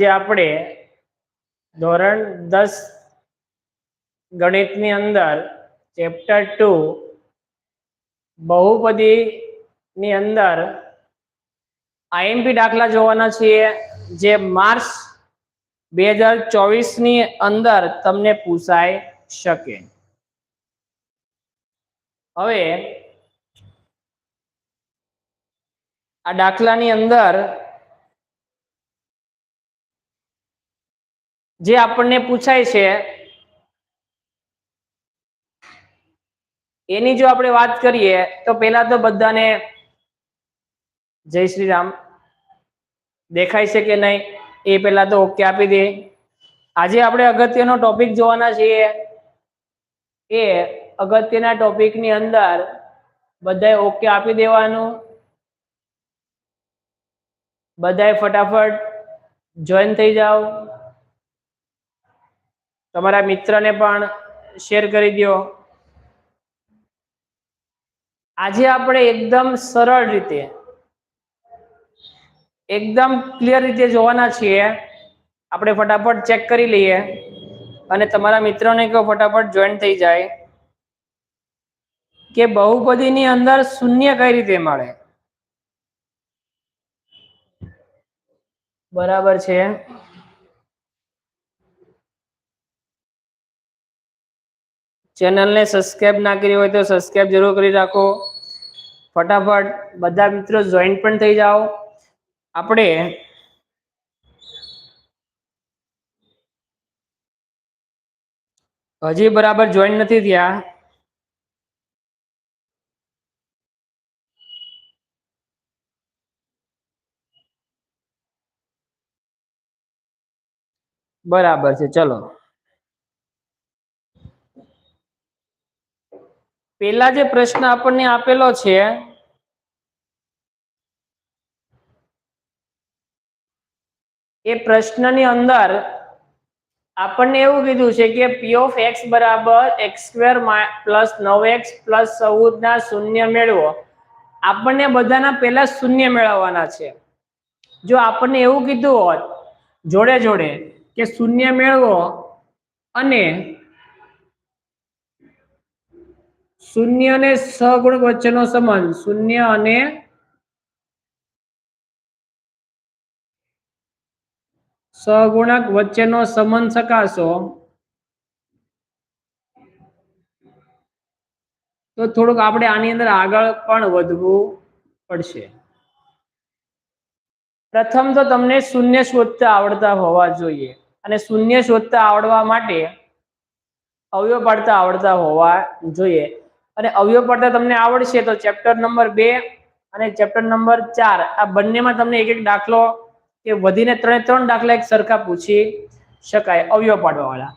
જે આપણે ધોરણ દસ ગણિતની અંદર ચેપ્ટર ટુ બહુપદીની અંદર આઈએમપી દાખલા જોવાના છીએ, જે માર્ચ બે હજાર ચોવીસની અંદર તમને પૂછાઈ શકે. હવે આ દાખલાની અંદર જે આપણને પૂછાય છે, એની જો આપણે વાત કરીએ, તો પહેલા તો બધાને જય શ્રી રામ. દેખાય છે કે નહીં? એ પહેલા તો ઓકે આપી દે. આજે આપણે અગત્યનો ટોપિક જોવાના છીએ. એ અગત્યના ટોપિકની અંદર બધાએ ઓકે આપી દેવાનું. બધાએ ફટાફટ જોઈન થઈ જાઓ. તમારા મિત્રને પણ શેર કરી દો આજે આપણે એકદમ સરળ રીતે, એકદમ ક્લિયર રીતે જોવાના છીએ. આપણે ફટાફટ ચેક કરી લઈએ અને તમારા મિત્રોને કહો ફટાફટ જોઈન થઈ જાય. કે બહુપદીની અંદર શૂન્ય કઈ રીતે મળે? બરાબર છે. ચેનલને સબસ્ક્રાઇબ ના કરી હોય તો સબસ્ક્રાઇબ જરૂર કરી રાખો. ફટાફટ બધા મિત્રો જોઈન પણ થઈ જાઓ. આપણે હજી બરાબર જોઈન નથી થયા. બરાબર છે, ચલો. પેલા જે પ્રશ્ન આપણને આપેલો છે, એ પ્રશ્નની અંદર આપણને એવું કીધું છે કે પી ઓફ એક્સ બરાબર એક્સ સ્ક્વેર પ્લસ નવ એક્સ પ્લસ ચૌદ ના શૂન્ય મેળવો. આપણને બધાના પહેલા શૂન્ય મેળવવાના છે. જો આપણને એવું કીધું હોત, જોડે જોડે, કે શૂન્ય મેળવો અને શૂન્ય અને સગુણક વચ્ચેનો સંબંધ. શૂન્ય અને સગુણક વચ્ચેનો સંબંધ શકાશો તો થોડુંક આપણે આની અંદર આગળ પણ વધવું પડશે. પ્રથમ તો તમને શૂન્ય શોધતા આવડતા હોવા જોઈએ અને શૂન્ય શોધતા આવડવા માટે અવયવ પાડતા આવડતા હોવા જોઈએ. અને અવયવ પડતા તમને આવડશે તો ચેપ્ટર નંબર બે અને ચેપ્ટર નંબર ચાર. આ બંનેમાં તમને એક એક દાખલો કે વધીને ત્રણે ત્રણ દાખલા એક સરખા પૂછી શકાય અવયવ પાડવાવાળા.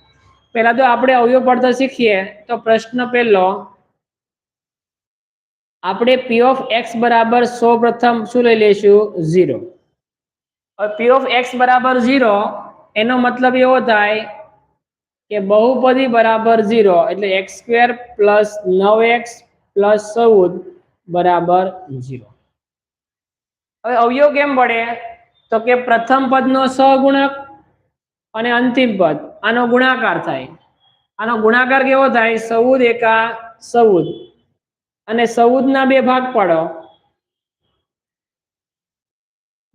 પહેલા તો આપણે અવયવ પાડતા શીખીએ. તો પ્રશ્ન પહેલો, આપણે પી ઓફ એક્સ બરાબર સૌ પ્રથમ શું લઈ લઈશું? ઝીરો પી ઓફ એક્સ બરાબર ઝીરો એનો મતલબ એવો થાય કે બહુપદી બરાબર ઝીરો એટલે એક્સ સ્ક્વેર પ્લસ નવ એક્સ પ્લસ ચૌદ બરાબર ઝીરો. હવે અવયવ કેમ પડે તો કે પ્રથમ પદનો સહગુણક અને અંતિમ પદ. આનો ગુણાકાર થાય. આનો ગુણાકાર કેવો થાય? ચૌદ એકા ચૌદ. અને સૌદના બે ભાગ પાડો.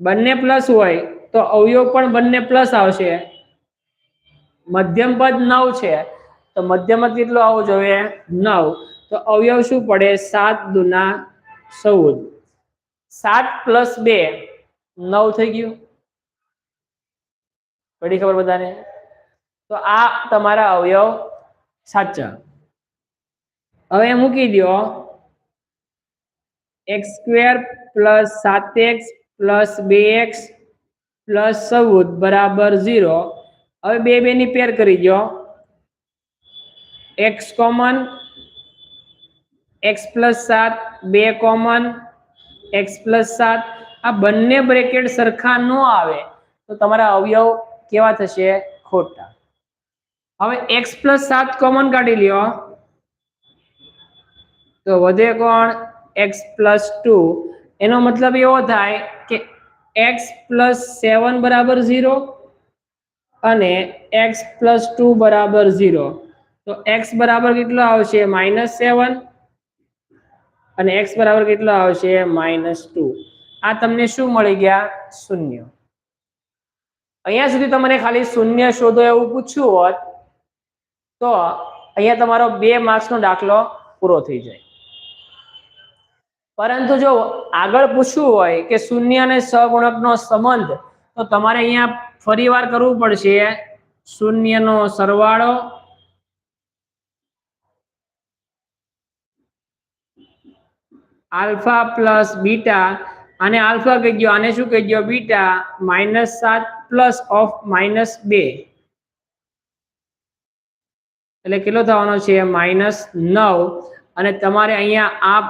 બંને પ્લસ હોય તો અવયવ પણ બંને પ્લસ આવશે. મધ્યમ પદ નવ છે, તો મધ્યમ કેટલો આવવો જોઈએ? નવ. તો અવયવ શું પડે? સાત દુના ચૌદ. સાત પ્લસ બે, નવ થઈ ગયું? પડી ખબર બધાને? તો આ તમારા અવયવ સાચા. હવે મૂકી દો એક્સ સ્ક્વેર પ્લસ સાત એક્સ પ્લસ બે એક્સ પ્લસ ચૌદ બરાબર ઝીરો. હવે બે બે ની પેર કરી દો. એક્સ કોમન એક્સ પ્લસ સાત, બે કોમન એક્સ પ્લસ સાત. આ બંને બ્રેકેટ સરખા ન આવે તો તમારા અવયવ કેવા થશે? ખોટા. હવે એક્સ પ્લસ સાત કોમન કાઢી લ્યો. તો વધે કોણ? એક્સ પ્લસ ટુ એનો મતલબ એવો થાય કે એક્સ પ્લસ સેવન બરાબર ઝીરો અને એક્સ પ્લસ ટુ બરાબર ઝીરો તો એક્સ બરાબર કેટલો આવશે? માઇનસ સેવન અને એક્સ બરાબર કેટલો આવશે? માઇનસ ટુ આ તમને શું મળી ગયા? શૂન્ય. અહીંયા સુધી તમને ખાલી શૂન્ય શોધો એવું પૂછ્યું હોત, તો અહીંયા તમારો બે માર્ક્સનો દાખલો પૂરો થઈ જાય. પરંતુ જો આગળ પૂછવું હોય કે શૂન્ય અને સગુણકનો સંબંધ તો તમારે અહીંયા ફરીવાર કરવું પડશે. શૂન્યનો સરવાળો. Alpha plus beta. અને આલ્ફા કહી ગયો આને શું કહી ગયો બીટા માઇનસ સાત પ્લસ ઓફ માઇનસ બે. એટલે કેટલો થવાનો છે? માઇનસ નવ. અને તમારે અહીંયા આ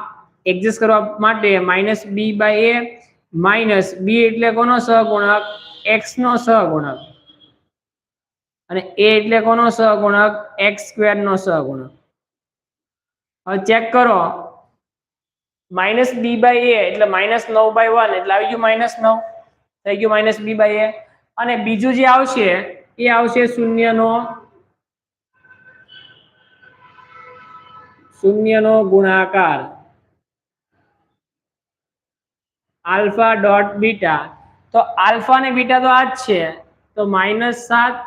એડજસ્ટ કરવા માટે minus B by A minus B એટલે કોનો સહગુણક? એક્સ નો સહગુણક. અને એ એટલે કોનો સહગુણક? એક્સ સ્ક્વેર નો સહગુણક. હવે ચેક કરો. માઇનસ બી બાય એ એટલે માઇનસ નવ બાય વન એટલે આવી ગયું માઇનસ નવ. થઈ ગયું માઇનસ બી બાય એ. અને બીજું જે આવશે, એ આવશે શૂન્યનો શૂન્યનો ગુણાકાર. Alpha dot beta. તો આલ્ફા ને બીટા તો આ જ છે. તો માઇનસ સાત,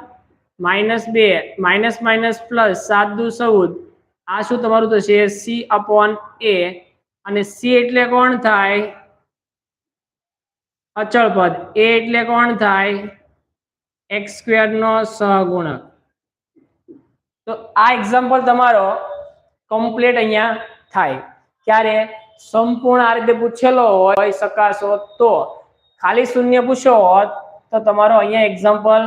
માઇનસ બે, માઇનસ માઇનસ પ્લસ સાત દુ ચૌદ. આ શું તમારું થશે? C upon A. અને સી એટલે કોણ થાય? અચળ પદ. એ એટલે કોણ થાય? એક્સ સ્ક્વેર નો સહગુણક. તો આ એક્ઝામ્પલ તમારો કમ્પ્લીટ અહીંયા થાય. ક્યારે? સંપૂર્ણ આ રીતે પૂછેલો હોય, શકાશો તો. ખાલી શૂન્ય પૂછ્યો હોત તો તમારો અહીંયા એક્ઝામ્પલ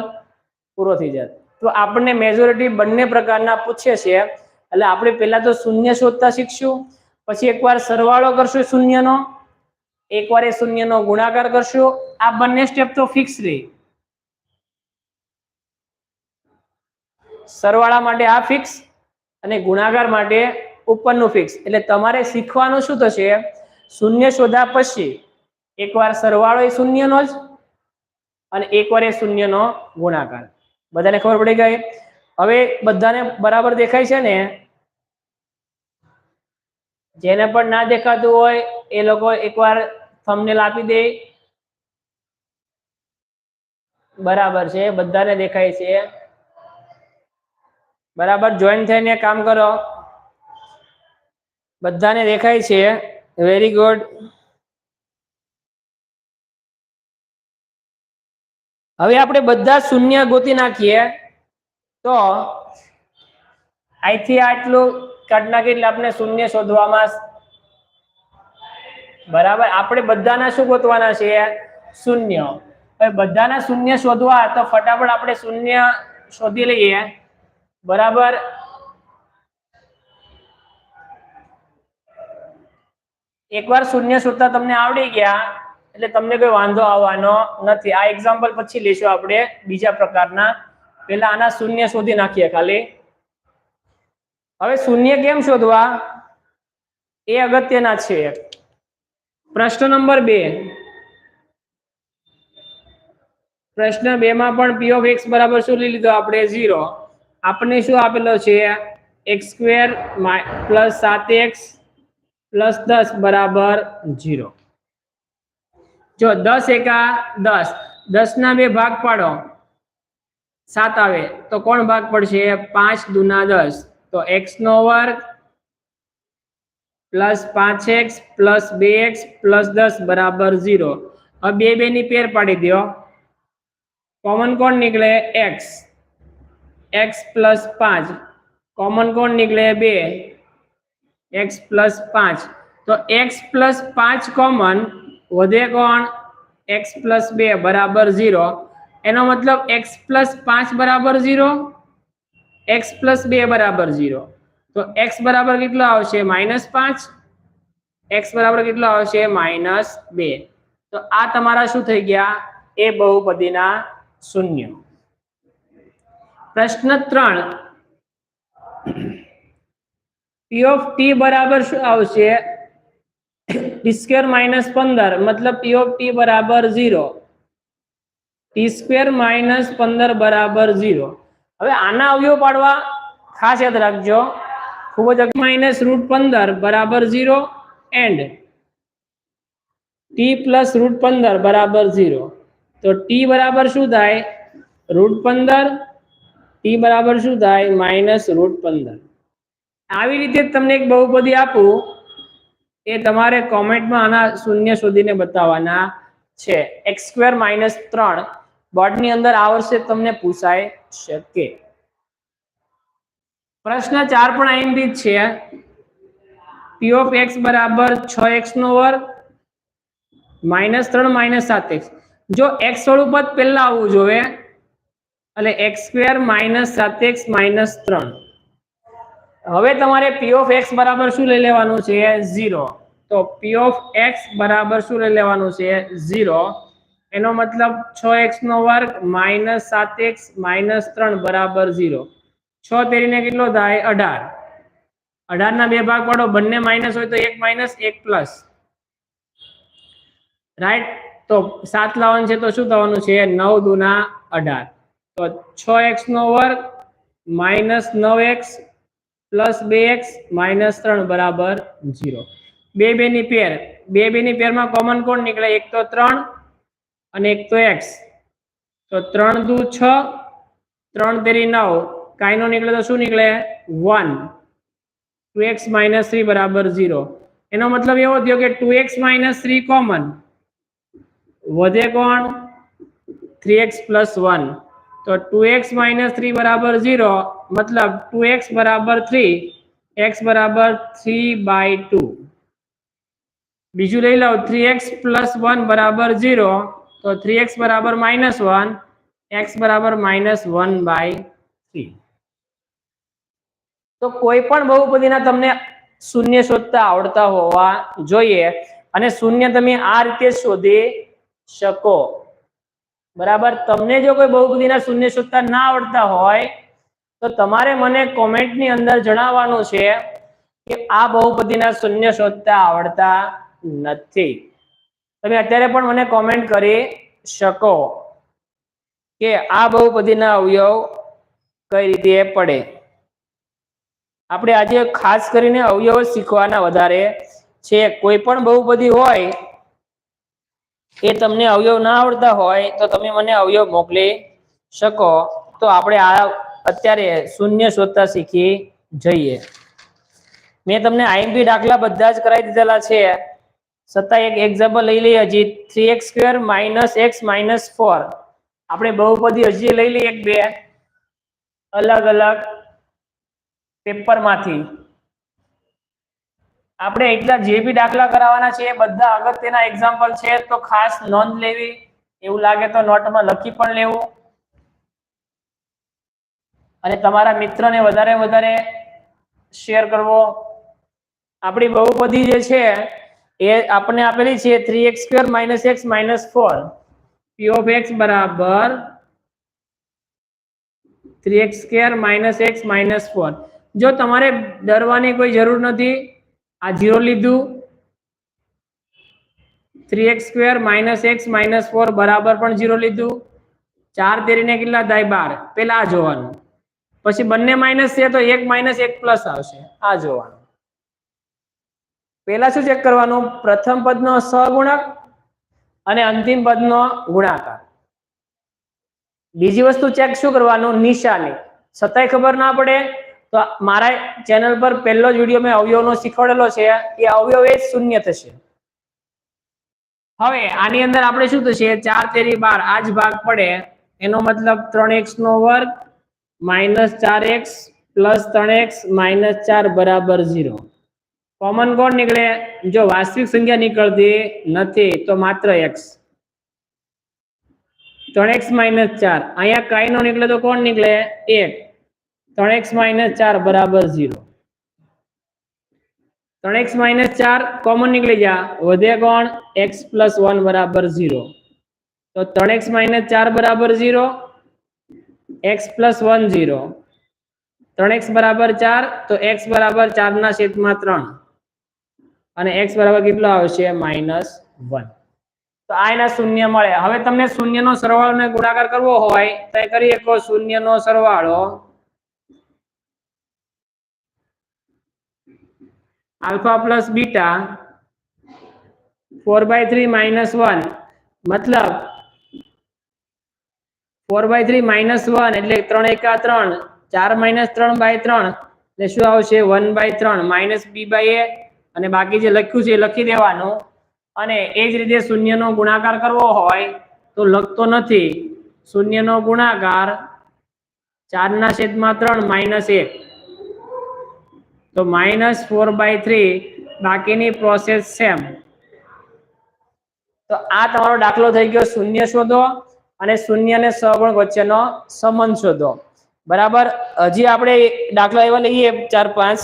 પૂરો થઈ જાય તો આપણને મેજોરિટી બંને પ્રકારના પૂછે છે. એટલે આપણે પહેલા તો શૂન્ય શોધતા શીખશું, પછી એકવાર સરવાળો કરશું શૂન્યનો, એકવાર એ શૂન્યનો ગુણાકાર કરશું. આ બંને સ્ટેપ તો ફિક્સ રહી. સરવાળા માટે આ ફિક્સ અને ગુણાકાર માટે ઉપરનું ફિક્સ એટલે તમારે શીખવાનું શું થશે? શૂન્ય શોધા પછી એકવાર સરવાળો એ શૂન્યનો જ અને એકવાર એ શૂન્યનો ગુણાકાર. બધાને ખબર પડી ગઈ? હવે બધાને બરાબર દેખાય છે ને? જેને પણ ના દેખાતું હોય, એ લોકો એકવાર થંબનેલ આપી દે. બરાબર છે, બધાને દેખાય છે. બરાબર જોઈન થઈને કામ કરો. બધાને દેખાય છે. વેરી ગુડ હવે આપણે બધા શૂન્ય ગોતી નાખીએ. તો અહીંથી આટલું કાઢ નાખી એટલે આપણે શૂન્ય શોધવામાં બરાબર? આપણે બધાના શું ગોતવાના છે? શૂન્ય. હવે બધાના શૂન્ય શોધવા, તો ફટાફટ આપણે શૂન્ય શોધી લઈએ. બરાબર? એકવાર શૂન્ય શોધતા તમને આવડી ગયા, એટલે તમને કોઈ વાંધો આવવાનો નથી. આ એક્ઝામ્પલ પછી લેશું આપણે બીજા પ્રકારના. પેલા આના શૂન્ય શોધી નાખીએ ખાલી. હવે શૂન્ય કેમ શોધવા? એ અગત્યના છે. પ્રશ્ન નંબર બે. પ્રશ્ન બે માં પણ પી ઓફ એક્સ બરાબર શું લઈ લીધો આપણે? ઝીરો આપણને શું આપેલો છે? એક્સ સ્ક્વેર પ્લસ સાત એક્સ પ્લસ દસ બરાબર ઝીરો. જો દસ એકા દસ દસ ના બે ભાગ પાડો, સાત આવે, તો કોણ ભાગ પડશે? પાંચ દુના દસ, તો એક્સ નો વર્ગ પ્લસ પાંચ એક્સ પ્લસ બે એક્સ પ્લસ દસ બરાબર ઝીરો. હવે બે બે ની પેર પાડી દો. કોમન કોણ નીકળે? એક્સ. એક્સ પ્લસ પાંચ. કોમન કોણ નીકળે? બે. એક્સ પ્લસ પાંચ. તો એક્સ પ્લસ પાંચ કોમન વધે કોણ? એક્સ પ્લસ બે, બરાબર ઝીરો એનો મતલબ એક્સ પ્લસ પાંચ બરાબર ઝીરો એક્સ પ્લસ બે બરાબર ઝીરો તો એક્સ બરાબર કેટલો આવશે? માઇનસ પાંચ. એક્સ બરાબર કેટલો આવશે? માઇનસ બે. તો આ તમારા શું થઈ ગયા? એ બહુપદીના શૂન્ય. પ્રશ્ન ત્રણ. પી ઓફ ટી બરાબર શું આવશે? ટી સ્ક્વેર માઇનસ પંદર, મતલબ પી ઓફ ટી બરાબર ઝીરો ટી સ્ક્વેર માઇનસ પંદર બરાબર ઝીરો હવે આના અવયવ પાડવા ખાસ યાદ રાખજો. ખૂબ જ માઇનસ રૂટ પંદર બરાબર zero and T plus root પંદર બરાબર ઝીરો તો ટી બરાબર શું થાય? રૂટ પંદર ટી બરાબર શું થાય? માઇનસ રૂટ પંદર. આવી રીતે તમને એક બહુપદી આપું એ તમારે કોમેન્ટમાં આના શૂન્ય શોધીને બતાવવાના છે. એક્સ સ્ક્વેર માઇનસ ત્રણ બોર્ડની અંદર આ વર્ષે તમને પૂછાય શકે. પ્રશ્ન ચાર પણ આઈએમપી છે. પી ઓફ એક્સ બરાબર છ એક્સ નો વર્ગ માઇનસ ત્રણ માઇનસ સાત એક્સ જો એક્સ વાળું પદ પહેલા આવવું જોઈએ, એટલે એક્સ સ્ક્વેર માઇનસ સાત એક્સ માઇનસ ત્રણ. હવે તમારે પી ઓફ એક્સ બરાબર શું લઈ લેવાનું છે? ઝીરો તો પી ઓફ એક્સ બરાબર શું લઈ લેવાનું છે? ઝીરો એનો મતલબ છ એક્સ નો વર્ગ માઇનસ સાત એક્સ માઇનસ ત્રણ બરાબર ઝીરો છ તેરીને કેટલો થાય? અઢાર. અઢાર ના બે ભાગ પાડો, બંને માઇનસ હોય તો એક માઇનસ એક પ્લસ. રાઈટ તો સાત લાવવાનું છે તો શું થવાનું છે? નવ દુના અઢાર. તો છ એક્સ નો વર્ગ માઇનસ નવ એક્સ પ્લસ બે એક્સ માઇનસ ત્રણ બરાબર ઝીરો. બે બેની પેર. બે બેની પેરમાં કોમન કોણ નીકળે? એક તો ત્રણ અને એક તો એક્સ. તો ત્રણ દુ છ, ત્રણ તેરી નવ. કાંઈનો નીકળે તો શું નીકળે? One. Two x minus three બરાબર ઝીરો. એનો મતલબ એવો થયો કે two x minus three common. વધે કોણ? Three x plus one. તો ટુ એક્સ માઇનસ થ્રી બરાબર ઝીરો, મતલબ ટુ એક્સ બરાબર થ્રી, એક્સ બરાબર થ્રી બાય ટુ. બીજું લઈ લો, થ્રી એક્સ પ્લસ વન બરાબર ઝીરો, તો થ્રી એક્સ બરાબર માઇનસ વન, એક્સ બરાબર માઇનસ વન બાય થ્રી. તો કોઈ પણ બહુપદીના તમને શૂન્ય શોધતા આવડતા હોવા જોઈએ અને શૂન્ય તમે આ રીતે શોધી શકો. બરાબર? તમને જો કોઈ બહુપદીના શૂન્ય શોધતા ના આવડતા હોય, તો તમારે મને કોમેન્ટની અંદર જણાવવાનું છે કે આ બહુપદીના શૂન્ય શોધતા આવડતા નથી. તમે અત્યારે પણ મને કોમેન્ટ કરી શકો કે આ બહુપદીના અવયવ કઈ રીતે પડે. આપણે આજે ખાસ કરીને અવયવ શીખવાના વધારે છે. કોઈ પણ બહુપદી હોય એ તમને અવયવ ના આવડતા હોય તો તમે મને અવયવ મોકલી શકો. તો આપણે આ અત્યારે શૂન્ય શોધતા શીખી જઈએ. મેં તમને આઈએમપી દાખલા બધા જ કરાવી દીધેલા છે. છતાં એક એક્ઝામ્પલ લઈ લઈએ હજી. Three x square minus x minus four આપણે બહુપદી હજી લઈ લઈએ એક બે. અલગ અલગ પેપરમાંથી. આપણે એટલા જે બી દાખલા કરાવવાના છે એ બધા અગત્યના એક્ઝામ્પલ છે, તો ખાસ નોંધ લેવી. એવું લાગે તો નોટમાં લખી પણ લેવું. અને તમારા મિત્રને વધારે વધારે શેર કરવો. આપણી બહુપદી જે છે, એ આપણને આપેલી છે three x square minus x minus four P of x બરાબર three x square minus x minus four જો તમારે ડરવાની કોઈ જરૂર નથી આ જીરો લીધું. Three x square minus x minus four બરાબર પણ જીરો લીધું. ચાર તેરીને કેટલા થાય? બાર. પેલા આ જોવાનું. પછી બંને માઇનસ છે તો એક માઇનસ એક પ્લસ આવશે. આ જોવાનું. પેલા શું ચેક કરવાનું? પ્રથમ પદનો સહગુણક અને અંતિમ પદનો ગુણાકાર. બીજી વસ્તુ ચેક શું કરવાનું? નિશાની. છતાંય ખબર ના પડે. તો મારા ચેનલ પર પહેલો જ વીડિયો મેં અવયવનો શીખવાડેલો છે એ અવયવ એ શૂન્ય થશે. હવે આની અંદર આપણે શું થશે? ચાર તેરી બાર, આ જ ભાગ પડે. એનો મતલબ ત્રણ એક્સ નો વર્ગ માઇનસ ચાર એક્સ પ્લસ ત્રણ એક્સ માઇનસ ચાર બરાબર ઝીરો. કોમન કોણ નીકળે? જો વાસ્તવિક સંખ્યા નીકળતી નથી તો માત્ર એક્સ. ત્રણ એક્સ માઇનસ ચાર. અહીંયા કઈ નો નીકળે તો કોણ નીકળે? એક. ત્રણ એક્સ માઇનસ ચાર બરાબર ઝીરો. ત્રણ એક્સ માઇનસ ચાર કોમન નીકળી ગયા. વધે કોણ એક્સ પ્લસ વન બરાબર ઝીરો. તો ત્રણ એક્સ માઇનસ ચાર બરાબર zero, x plus one zero. ત્રણ એક્સ બરાબર ચાર, તો એક્સ બરાબર ચારના છેદમાં ત્રણ. અને એક્સ બરાબર કેટલો આવશે? Minus one. તો આ એના શૂન્ય મળે. હવે તમને શૂન્યનો સરવાળો ને ગુણાકાર કરવો હોય, તો એ કરી શકો. શૂન્યનો સરવાળો alpha plus beta four by three minus one. મતલબ four by three minus one એટલે ત્રણ એકા ત્રણ. ચાર માઇનસ ત્રણ બાય ત્રણ. એટલે શું આવશે? વન બાય ત્રણ માઇનસ બી બાય એ. અને બાકી જે લખ્યું છે એ લખી દેવાનું. અને એ જ રીતે શૂન્યનો ગુણાકાર કરવો હોય તો લખતો નથી. શૂન્યનો ગુણાકાર ચારના છેદમાં ત્રણ માઇનસ એક. તો માઇનસ ફોર બાય થ્રી બાકીની પ્રોસેસ સેમ તો આ તમારો દાખલો થઈ ગયો શૂન્ય શોધો અને શૂન્ય અને સગુણ વચ્ચેનો સંબંધ શોધો. બરાબર? હજી આપણે દાખલા એવા લઈએ ચાર પાંચ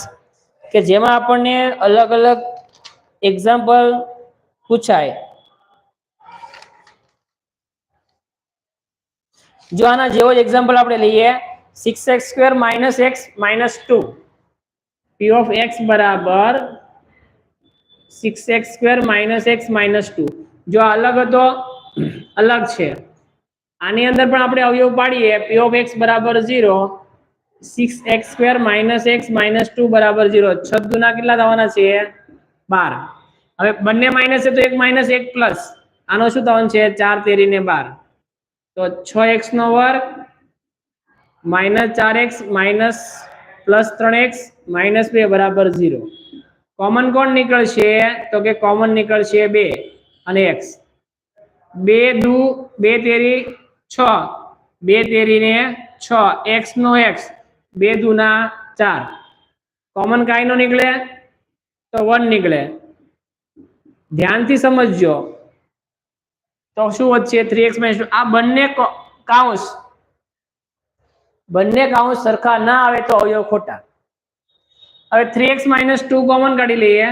કે જેમાં આપણને અલગ અલગ એક્ઝામ્પલ પૂછાય. જો આના જેવો જ એક્ઝામ્પલ આપણે લઈએ six x square minus x minus two P of x બરાબર six x square minus x minus two જો અલગ હતો, અલગ છે. આની અંદર પણ આપણે અવયવ પાડીએ પી ઓફ એક્સ બરાબર zero six x square minus x minus two બરાબર ઝીરો છદ્દુના કેટલા થવાના છે? બાર. હવે બંને માઇનસ છે તો એક માઇનસ એક પ્લસ આનો શું થવાનું છે? ચાર તેરી ને બાર. તો છ એક્સ નો વર્ગ માઇનસ ચાર એક્સ માઇનસ પ્લસ ત્રણ એક્સ માઇનસ બે બરાબર ઝીરો. કોમન કોણ નીકળશે? તો કે કોમન નીકળશે બે અને એક્સ. બે દુ, બે તેરી, છ. બે તેરી ને છ. એક્સ નો એક્સ, બે દુના ચાર. કોમન કાયનો નીકળે? તો વન નીકળે. ધ્યાનથી સમજજો. તો શું વધશે? થ્રી એક્સ માઇનસ આ બંને કો- કાઉન્સ બંને કાઉન્સ સરખા ના આવે તો અવયવ ખોટા. હવે three x minus two common કાઢી લઈએ.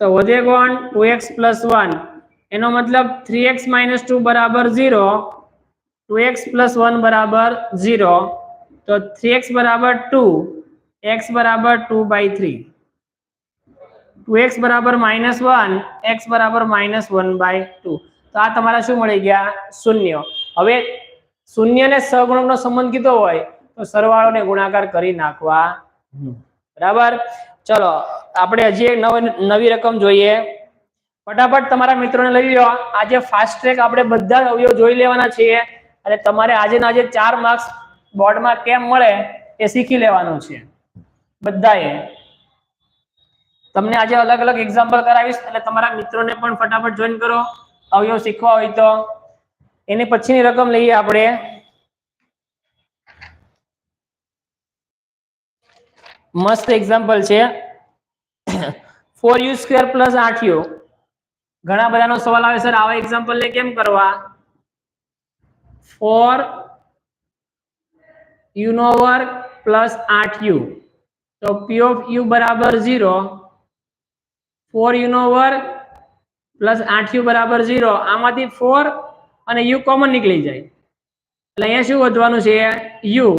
તો વધે કોણ? ટુ એક્સ પ્લસ વન એનો મતલબ થ્રી એક્સ માઇનસ ટુ બરાબર zero two x plus one બરાબર ઝીરો તો થ્રી એક્સ બરાબર ટુ એક્સ બરાબર two by three two x બરાબર માઇનસ વન એક્સ બરાબર માઇનસ વન બાય ટુ તો આ તમારા શું મળી ગયા? શૂન્ય. હવે શૂન્ય ને સહગુણકનો સંબંધ કીધો હોય તો સરવાળો ને ગુણાકાર કરી નાખવા. બરાબર? ચલો આપણે હજી એક નવી રકમ જોઈએ. ફટાફટ તમારા મિત્રોને લઈ લો આજે ફાસ્ટ ટ્રેક આપણે બધા અવયવ જોઈ લેવાના છીએ. અને તમારે આજે ના આજે ચાર માર્ક્સ બોર્ડમાં કેમ મળે એ શીખી લેવાનું છે. બધાએ. તમને આજે અલગ અલગ એક્ઝામ્પલ કરાવીશ એટલે તમારા મિત્રોને પણ ફટાફટ જોઈન કરો. અવયવ શીખવા હોય તો. એની પછીની રકમ લઈએ આપણે. મસ્ત એક્ઝામ્પલ છે. ફોર યુ સ્ક્વેર પ્લસ આઠ યુ ઘણા બધાનો સવાલ આવે, સર, આવા એક્ઝામ્પલ ને કેમ કરવા? ફોર યુ નો વર્ગ પ્લસ આઠ યુ તો પી ઓફ યુ બરાબર ઝીરો ફોર યુ નો વર્ગ પ્લસ આઠ યુ બરાબર ઝીરો આમાંથી ફોર અને યુ કોમન નીકળી જાય. એટલે અહીંયા શું વધવાનું છે? યુ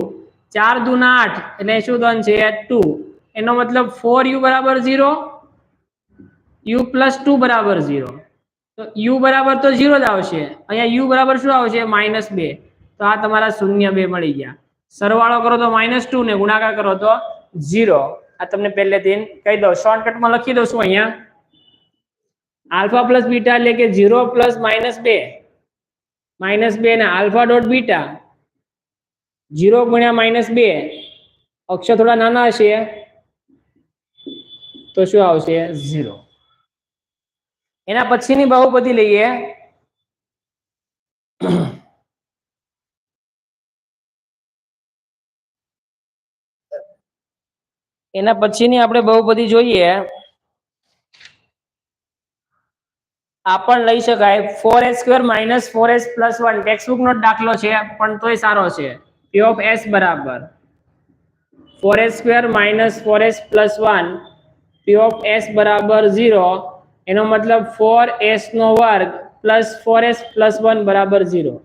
ચાર દુના આઠ, એટલે શું ધન છે? ટુ એનો મતલબ ફોર યુ બરાબર ઝીરો યુ પ્લસ ટુ બરાબર ઝીરો તો યુ બરાબર તો ઝીરો જ આવશે. અહીંયા યુ બરાબર શું આવશે? માઇનસ બે. તો આ તમારા શૂન્ય બે મળી ગયા. સરવાળો કરો તો માઇનસ ટુ ને ગુણાકાર કરો તો ઝીરો આ તમને પહેલેથી કહી દઉં. શોર્ટકટમાં લખી દઉં છું અહીંયા. આલ્ફા પ્લસ બીટા એટલે કે ઝીરો પ્લસ માઇનસ બે. માઇનસ બે ને આલ્ફા ડોટ બીટા. ઝીરો ગુણ્યા માઇનસ બે. અક્ષર થોડા નાના હશે. તો શું આવશે? ઝીરો. એના પછીની બહુપદી લઈએ. એના પછીની આપણે બહુપદી જોઈએ. આ પણ લઈ શકાય. Four S square minus four S plus one textbook નો દાખલો છે, પણ તોય સારો છે. પી ઓફ એસ બરાબર. Four S square minus four S plus one P of S બરાબર ઝીરો એનો મતલબ ફોર એસ નો વર્ગ plus four S plus one બરાબર ઝીરો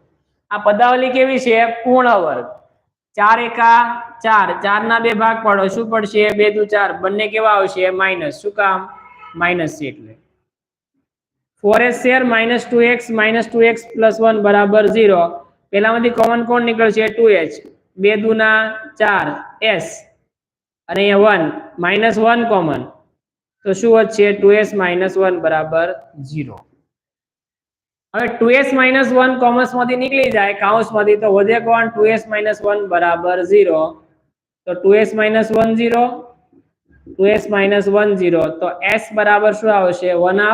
આ પદાવલી કેવી છે? પૂર્ણ વર્ગ. ચાર એકા ચાર. ચાર ના બે ભાગ પાડો. શું પડશે? બે દુ ચાર. બંને કેવા આવશે? માઇનસ શું કામ? માઇનસ છે એટલે. Four x square minus two x minus two x plus one બરાબર ઝીરો પેલામાંથી કોમન કોણ નીકળશે? ટુ એચ બે દુના ચાર એસ અને અહીંયા વન માઇનસ વન કોમન તો શું વધશે? ટુ એસ માઇનસ વન બરાબર ઝીરો હવે ટુ એસ માઇનસ વન કોમર્સમાંથી નીકળી જાય કાઉન્સમાંથી તો વધે કોણ? ટુ એસ માઇનસ વન બરાબર ઝીરો તો two S minus one zero two S minus one zero તો એસ બરાબર શું આવશે? One half